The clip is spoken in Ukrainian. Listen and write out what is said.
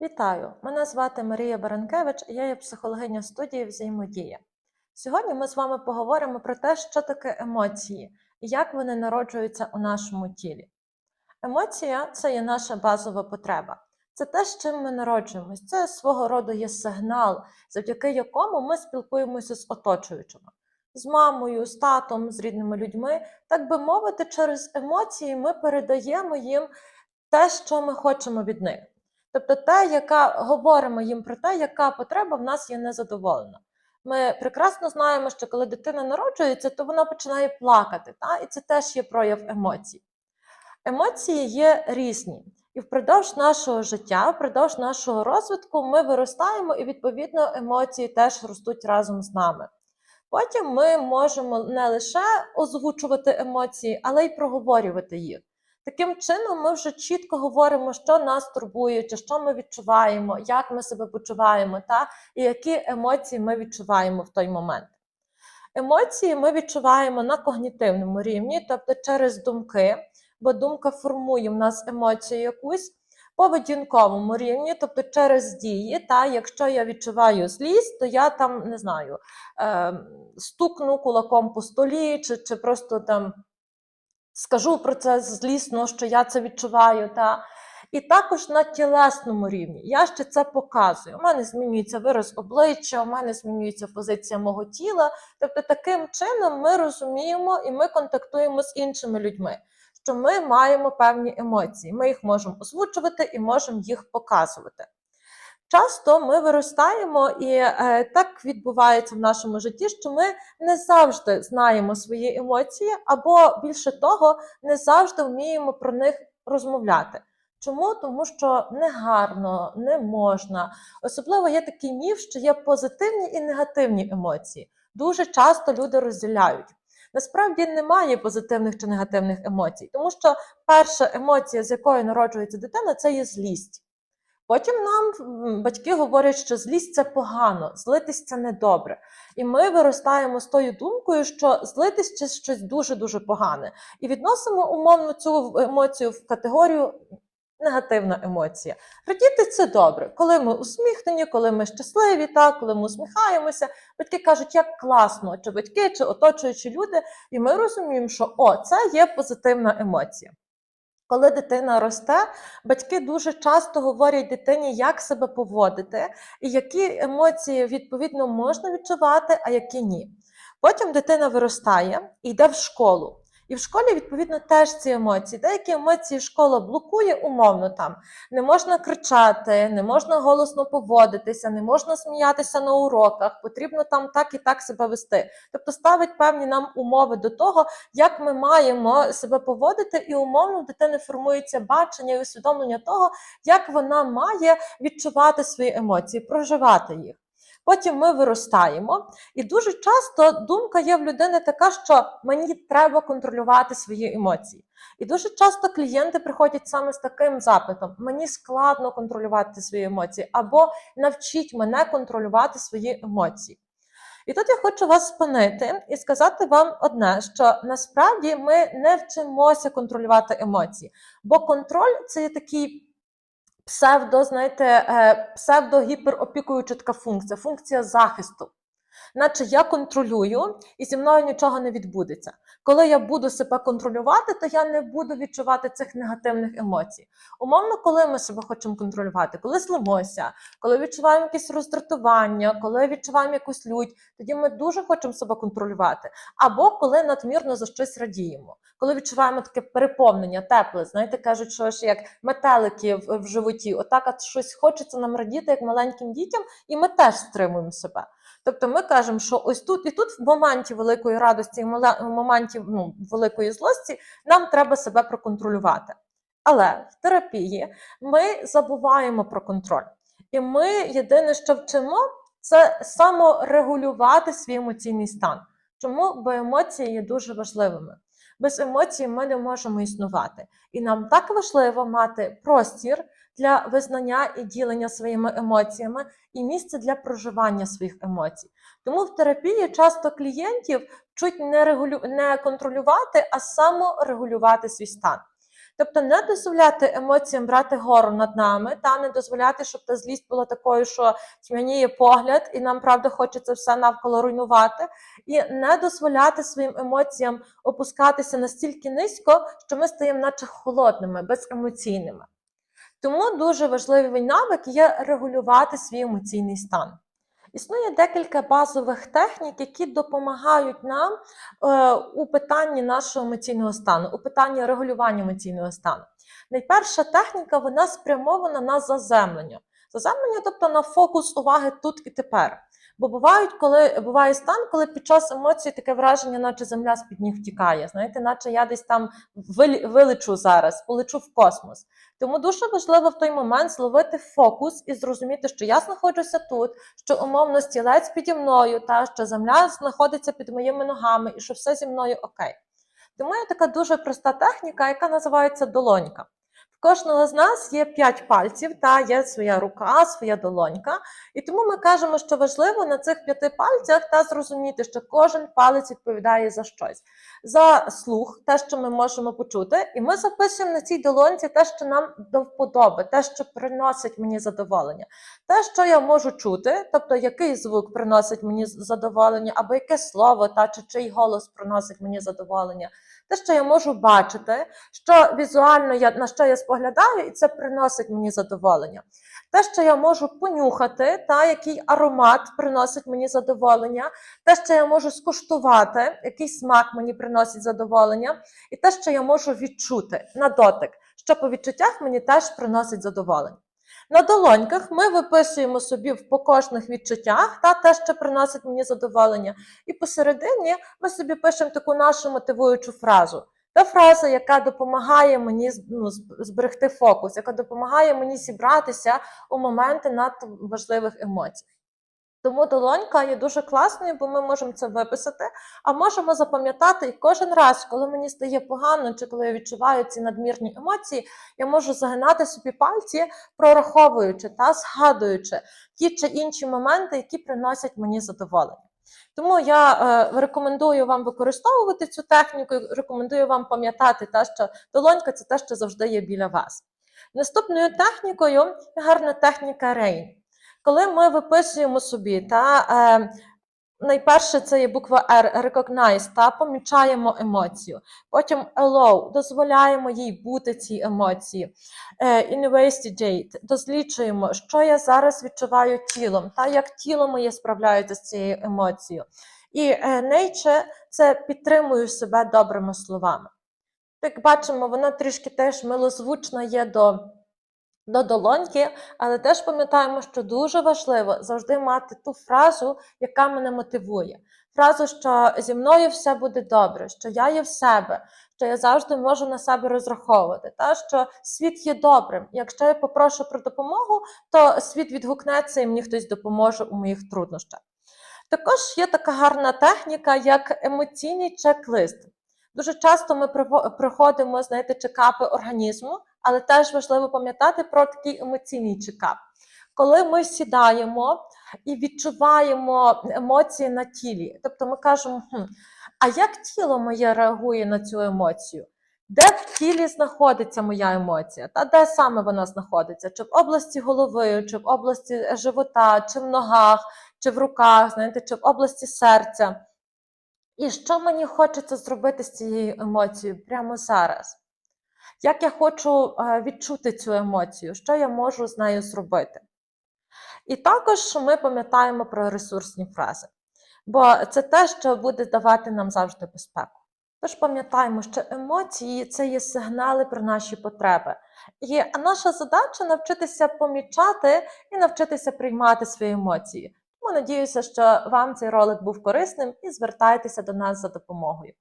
Вітаю! Мене звати Марія Баранкевич, і я є психологиня студії Взаємодія. Сьогодні ми з вами поговоримо про те, що таке емоції і як вони народжуються у нашому тілі. Емоція це є наша базова потреба. Це те, з чим ми народжуємось. Це свого роду є сигнал, завдяки якому ми спілкуємося з оточуючими, з мамою, з татом, з рідними людьми. Так би мовити, через емоції ми передаємо їм те, що ми хочемо від них. Тобто те, яка говоримо їм про те, яка потреба в нас є незадоволена. Ми прекрасно знаємо, що коли дитина народжується, то вона починає плакати, та? і це теж є прояв емоцій. Емоції є різні, і впродовж нашого життя, впродовж нашого розвитку ми виростаємо, і відповідно емоції теж ростуть разом з нами. Потім ми можемо не лише озвучувати емоції, але й проговорювати їх. Таким чином, ми вже чітко говоримо, що нас турбує, чи що ми відчуваємо, як ми себе почуваємо, та і які емоції ми відчуваємо в той момент. Емоції ми відчуваємо на когнітивному рівні, тобто через думки, бо думка формує в нас емоцію якусь. Поведінковому рівні, тобто через дії, та якщо я відчуваю злість, то я там не знаю, е, стукну кулаком по столі, чи, чи просто там скажу про це злісно, що я це відчуваю. Та? І також на тілесному рівні. Я ще це показую. У мене змінюється вираз обличчя, у мене змінюється позиція мого тіла. Тобто, таким чином ми розуміємо і ми контактуємо з іншими людьми, що ми маємо певні емоції. Ми їх можемо озвучувати і можемо їх показувати. Часто ми виростаємо, і е, так відбувається в нашому житті, що ми не завжди знаємо свої емоції, або більше того, не завжди вміємо про них розмовляти. Чому? Тому що не гарно, не можна. Особливо є такий міф, що є позитивні і негативні емоції. Дуже часто люди розділяють. Насправді немає позитивних чи негативних емоцій, тому що перша емоція, з якою народжується дитина, це є злість. Потім нам батьки говорять, що злість це погано, злитись це недобре. І ми виростаємо з тою думкою, що злитись це щось дуже-дуже погане. І відносимо умовно цю емоцію в категорію негативна емоція. Радіти це добре, коли ми усміхнені, коли ми щасливі, так, коли ми усміхаємося. Батьки кажуть, як класно, чи батьки, чи оточуючі люди, і ми розуміємо, що о, це є позитивна емоція. Коли дитина росте, батьки дуже часто говорять дитині, як себе поводити, і які емоції відповідно можна відчувати, а які ні. Потім дитина виростає і йде в школу. І в школі, відповідно, теж ці емоції. Деякі емоції школа блокує умовно там. Не можна кричати, не можна голосно поводитися, не можна сміятися на уроках, потрібно там так і так себе вести. Тобто ставить певні нам умови до того, як ми маємо себе поводити, і умовно в дитини формується бачення і усвідомлення того, як вона має відчувати свої емоції, проживати їх. Потім ми виростаємо, і дуже часто думка є в людини така, що мені треба контролювати свої емоції. І дуже часто клієнти приходять саме з таким запитом: мені складно контролювати свої емоції, або навчіть мене контролювати свої емоції. І тут я хочу вас спинити і сказати вам одне: що насправді ми не вчимося контролювати емоції, бо контроль це є такий псевдо, знаєте, е, псевдогіперопікуюча така функція, функція захисту. Наче я контролюю і зі мною нічого не відбудеться. Коли я буду себе контролювати, то я не буду відчувати цих негативних емоцій. Умовно, коли ми себе хочемо контролювати, коли злимося, коли відчуваємо якесь роздратування, коли відчуваємо якусь лють, тоді ми дуже хочемо себе контролювати. Або коли надмірно за щось радіємо, коли відчуваємо таке переповнення, тепле, знаєте, кажуть, що ж як метелики в, в животі, отак от щось хочеться нам радіти, як маленьким дітям, і ми теж стримуємо себе. Тобто ми кажемо, що ось тут і тут в моменті великої радості, в моменті ну, великої злості нам треба себе проконтролювати. Але в терапії ми забуваємо про контроль. І ми єдине, що вчимо, це саморегулювати свій емоційний стан. Чому? Бо емоції є дуже важливими. Без емоцій ми не можемо існувати. І нам так важливо мати простір для визнання і ділення своїми емоціями, і місце для проживання своїх емоцій. Тому в терапії часто клієнтів чуть не, регулю... не контролювати, а саморегулювати свій стан. Тобто не дозволяти емоціям брати гору над нами, та не дозволяти, щоб та злість була такою, що тьмяніє погляд, і нам правда хочеться все навколо руйнувати, і не дозволяти своїм емоціям опускатися настільки низько, що ми стаємо наче холодними, беземоційними. Тому дуже важливий навик є регулювати свій емоційний стан. Існує декілька базових технік, які допомагають нам е, у питанні нашого емоційного стану, у питанні регулювання емоційного стану. Найперша техніка вона спрямована на заземлення. Заземлення, тобто на фокус уваги тут і тепер. Бо бувають, коли буває стан, коли під час емоцій таке враження, наче земля з-під ніг втікає. Знаєте, наче я десь там вилечу зараз, полечу в космос. Тому дуже важливо в той момент зловити фокус і зрозуміти, що я знаходжуся тут, що умовно стілець піді мною, та що земля знаходиться під моїми ногами, і що все зі мною окей. Тому є така дуже проста техніка, яка називається долонька. В кожного з нас є п'ять пальців, та є своя рука, своя долонька. І тому ми кажемо, що важливо на цих п'яти пальцях та зрозуміти, що кожен палець відповідає за щось. За слух, те, що ми можемо почути, і ми записуємо на цій долонці те, що нам до вподоби, те, що приносить мені задоволення, те, що я можу чути, тобто який звук приносить мені задоволення, або яке слово та чи чий голос приносить мені задоволення, те, що я можу бачити, що візуально я на що я споглядаю, і це приносить мені задоволення. Те, що я можу понюхати, та який аромат приносить мені задоволення, те, що я можу скуштувати, який смак мені приносить задоволення, і те, що я можу відчути на дотик, що по відчуттях мені теж приносить задоволення. На долоньках ми виписуємо собі в покожних відчуттях та те, що приносить мені задоволення. І посередині ми собі пишемо таку нашу мотивуючу фразу. Та фраза, яка допомагає мені ну, зберегти фокус, яка допомагає мені зібратися у моменти надто важливих емоцій. Тому долонька є дуже класною, бо ми можемо це виписати, а можемо запам'ятати і кожен раз, коли мені стає погано, чи коли я відчуваю ці надмірні емоції, я можу загинати собі пальці, прораховуючи та згадуючи ті чи інші моменти, які приносять мені задоволення. Тому я е, рекомендую вам використовувати цю техніку, рекомендую вам пам'ятати те, що долонька це те, що завжди є біля вас. Наступною технікою гарна техніка Рейн. Коли ми виписуємо собі, та е, найперше це є буква R, recognize, та помічаємо емоцію. Потім allow, дозволяємо їй бути цій емоції. Е, investigate, досліджуємо, що я зараз відчуваю тілом, та як тіло моє справляється з цією емоцією. І е, nature – це підтримую себе добрими словами. Як бачимо, вона трішки теж милозвучна є до до долоньки, але теж пам'ятаємо, що дуже важливо завжди мати ту фразу, яка мене мотивує. Фразу, що зі мною все буде добре, що я є в себе, що я завжди можу на себе розраховувати, та що світ є добрим. Якщо я попрошу про допомогу, то світ відгукнеться і мені хтось допоможе у моїх труднощах. Також є така гарна техніка, як емоційний чек-лист. Дуже часто ми проходимо, знаєте, чекапи організму, але теж важливо пам'ятати про такий емоційний чекап. Коли ми сідаємо і відчуваємо емоції на тілі, тобто ми кажемо, хм, а як тіло моє реагує на цю емоцію? Де в тілі знаходиться моя емоція? Та де саме вона знаходиться? Чи в області голови, чи в області живота, чи в ногах, чи в руках, знаєте, чи в області серця? І що мені хочеться зробити з цією емоцією прямо зараз? Як я хочу е, відчути цю емоцію, що я можу з нею зробити? І також ми пам'ятаємо про ресурсні фрази, бо це те, що буде давати нам завжди безпеку. Тож пам'ятаємо, що емоції це є сигнали про наші потреби. І наша задача навчитися помічати і навчитися приймати свої емоції. Тому надіюся, що вам цей ролик був корисним і звертайтеся до нас за допомогою.